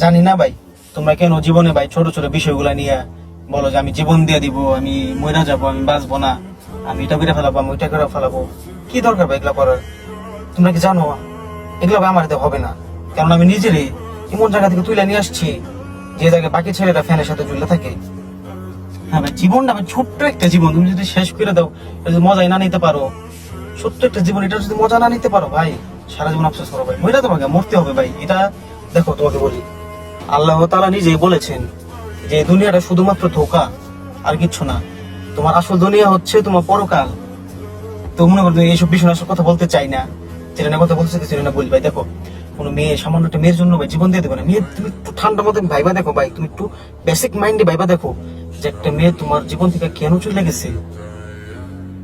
জানি না ভাই, তোমরা কেন জীবনে ভাই ছোট ছোট বিষয়গুলা নিয়ে বলো যে আমি জীবন দিয়ে দিব, আমি মরে যাব, আমি বাঁচবো না, আমি এটা করে ফেলাবো, আমি ওইটা করে ফেলাবো। কি দরকার ভাই এগুলা করার? তোমরা কি জানো? এগুলো আমার হবে না। কারণ আমি নিজেরই এমন জায়গা থেকে তুলে নিয়ে আসছি, যে জায়গায় বাকি ছেলেরা ফ্যানের সাথে ঝুলে থাকে। হ্যাঁ ভাই, জীবনটা ভাই ছোট্ট একটা জীবন। তুমি যদি শেষ করে দাও যদি মজাই না নিতে পারো ছোট্ট একটা জীবন, এটা যদি মজা না নিতে পারো ভাই, সারা জীবন আফসোস করো ভাই মরে তোমাকে মরতে হবে ভাই, এটা দেখো তোমাকে বলি। আল্লাহ তালা নিজেই বলেছেন যে দুনিয়াটা শুধুমাত্র ধোকা আর কিচ্ছু না। তোমার আসল দুনিয়া হচ্ছে তোমার পরকাল। তো মনে করো এইসব বিষয় আসলে কথা বলতে চাই না। যেটা না কথা বলতে চাইছি না বলি ভাই দেখো, কোনো মেয়ে, সামান্য একটা মেয়ের জন্য ভাই জীবন দিয়ে দেবে না। মেয়ে, তুমি একটু ঠান্ডা মতো ভাইবা দেখো ভাই। তুমি একটু বেসিক মাইন্ডে ভাইবা দেখো যে একটা মেয়ে তোমার জীবন থেকে কেন চলে গেছে?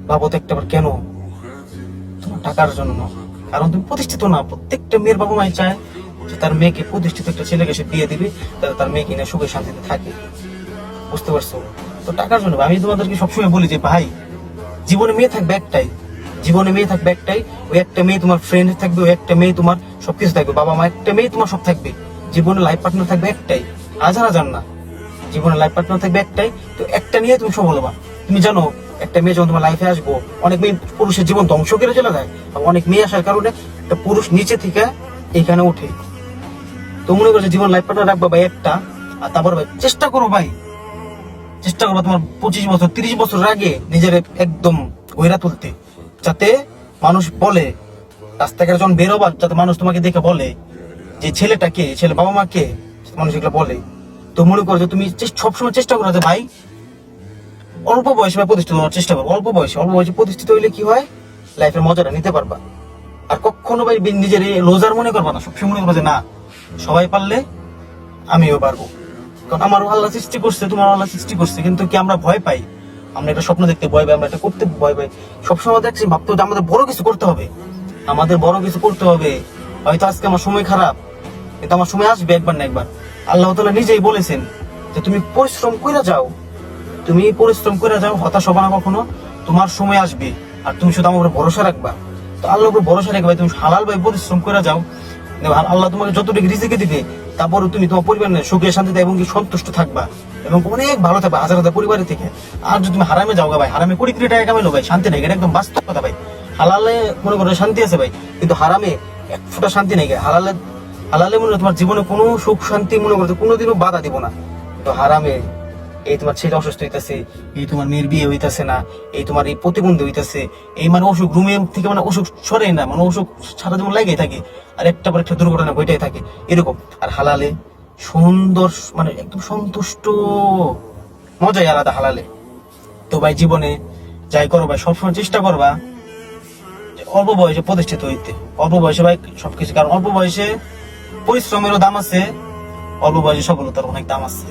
ভাবো তো একটা কেন? তোমার টাকার জন্য। কারণ তুমি প্রতিষ্ঠিত না। প্রত্যেকটা মেয়ের বাবা মাই চায় যে তার মেয়েকে প্রতিষ্ঠিত একটা ছেলেকে সে বিয়ে দিবে যাতে তার মেয়ে কিনা সুখে শান্তিতে থাকে বুঝতে পারছ? তো টাকার জন্য আমি তোমাদেরকে সবসময় বলি যে, ভাই, জীবনে মেয়ে থাকবে একটাই। জীবনে মেয়ে থাকবে একটাই। ওই একটা মেয়ে তোমার ফ্রেন্ড থাকবে, ওই একটা মেয়ে তোমার সবকিছু থাকবে। বাবা মা, একটা মেয়ে তোমার সব থাকবে। জীবনে লাইফ পার্টনার থাকবে একটাই। হাজার হাজার না। জীবনে লাইফ পার্টনার থাকবে একটাই। তো একটা নিয়ে তুমি হবা। তুমি জানো, একটা মেয়ে যখন তোমার লাইফে আসব, অনেক মেয়ে পুরুষের জীবন ধ্বংস করে চলে যায়। অনেক মেয়ে আসার কারণে একটা পুরুষ নিচে থেকে এখানে ওঠে। তো মনে করছে জীবন লাইফ পার্টনার রাখবা ভাই একটা, আর তারপর ভাই চেষ্টা করো ভাই। চেষ্টা করব তোমার পঁচিশ বছর, তিরিশ বছর আগে নিজের একদম গইরা তুলতে, যাতে মানুষ বলে রাস্তাঘাটে যখন বেরোবা যাতে মানুষ তোমাকে দেখে বলে যে ছেলেটা কে, ছেলে বাবা মা কে মানুষ এগুলো বলে। তো মনে করো যে তুমি সবসময় চেষ্টা করো যে ভাই, অল্প বয়সে ভাই প্রতিষ্ঠিত হওয়ার চেষ্টা করো, অল্প বয়সে। অল্প বয়সে প্রতিষ্ঠিত হইলে কি হয়? লাইফের মজাটা নিতে পারবা। আর কখনো ভাই নিজের লোজার মনে করবা না, সবসময় মনে করবা যে না সবাই পারলে আমিও পারব। কারণ আমার আল্লাহ সৃষ্টি করছে, তোমার আল্লাহ সৃষ্টি করছে, কিন্তু কি আমরা ভয় পাই? আমরা একটা স্বপ্ন দেখতে ভয় পাই, আমরা এটা করতে ভয় পাই। সবসময় দেখছি, ভাবতে হবে আমাদের বড় কিছু করতে হবে। আমাদের বড় কিছু করতে হবে। হয়তো আজকে আমার সময় খারাপ, কিন্তু আমার সময় আসবে একবার না একবার। আল্লাহ তালা নিজেই বলেছেন যে তুমি পরিশ্রম করে যাও। তুমি পরিশ্রম করে যাও, হতাশ হবে না কখনো। তোমার সময় আসবে, আর তুমি শুধু আমার উপরে ভরসা রাখবা। তো আল্লাহর উপর ভরসা রাখবে তুমি হালাল ভাই পরিশ্রম করে যাও। আল্লাহ তোমাকে যতটুকু রিজিকে দিবে তারপরে তুমি তোমার পরিবার নিয়ে সুখে শান্তিতে এবং কি সন্তুষ্ট থাকবা এবং অনেক ভালো থাকবে হাজার হাজার পরিবারের থেকে আর যদি তুমি হারামে যাও ভাই, হারামে কুড়ি কোটি টাকা কামাইলো ভাই, শান্তি নেই একদম বাস্তব কথা ভাই হালালে মনে করো শান্তি আছে ভাই, কিন্তু হারামে এক ফোঁটা শান্তি নেই। হালালে হালালে মনে তোমার জীবনে কোনো সুখ শান্তি মনে করতে কোনোদিনও বাধা দিব না তো হারামে এই তোমার ছেলে অসুস্থ হইতাছে, এই তোমার মেয়ের বিয়ে হইতাছে না, এই তোমার এই প্রতিবন্ধী হইতাছে, এই মানে অসুখ রুমে থেকে মানে অসুখ সরে না মানে অসুখ সারা জীবন লাগেই থাকে, আর একটা পর একটা দুর্ঘটনা বইটাই থাকে, এরকম। আর হালালে সুন্দর মানে একদম সন্তুষ্ট, মজাই আলাদা হালালে। তো ভাই জীবনে যাই করো ভাই, সবসময় চেষ্টা করবা অল্প বয়সে প্রতিষ্ঠিত হইতে। অল্প বয়সে ভাই সবকিছু, কারণ অল্প বয়সে পরিশ্রমেরও দাম আছে, অল্প বয়সে সফলতার অনেক দাম আছে।